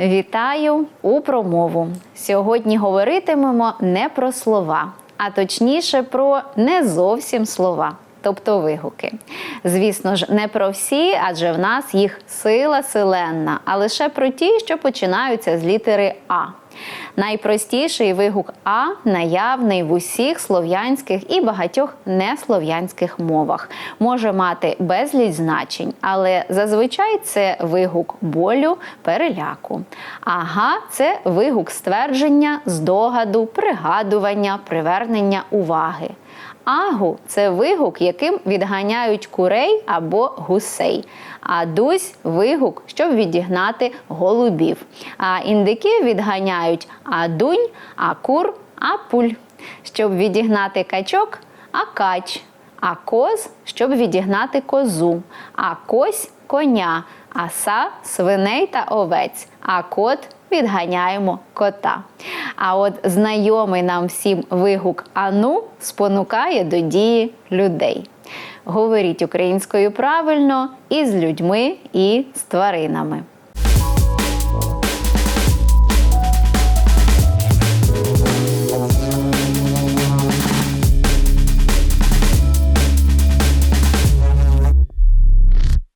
Вітаю у промову. Сьогодні говоритимемо не про слова, а точніше про не зовсім слова. Тобто вигуки. Звісно ж, не про всі, адже в нас їх сила силенна, а лише про ті, що починаються з літери А. Найпростіший вигук А наявний в усіх слов'янських і багатьох неслов'янських мовах. Може мати безліч значень, але зазвичай це вигук болю, переляку. Ага, це вигук ствердження, здогаду, пригадування, привернення уваги. Агу це вигук, яким відганяють курей або гусей. А дусь вигук, щоб відігнати голубів. А індики відганяють адунь, акур, апуль. Щоб відігнати качок, акач, а коз, щоб відігнати козу, а кось коня, а са свиней та овець, а кот відганяємо кота. А от знайомий нам всім вигук ану спонукає до дії людей. Говоріть українською правильно і з людьми, і з тваринами.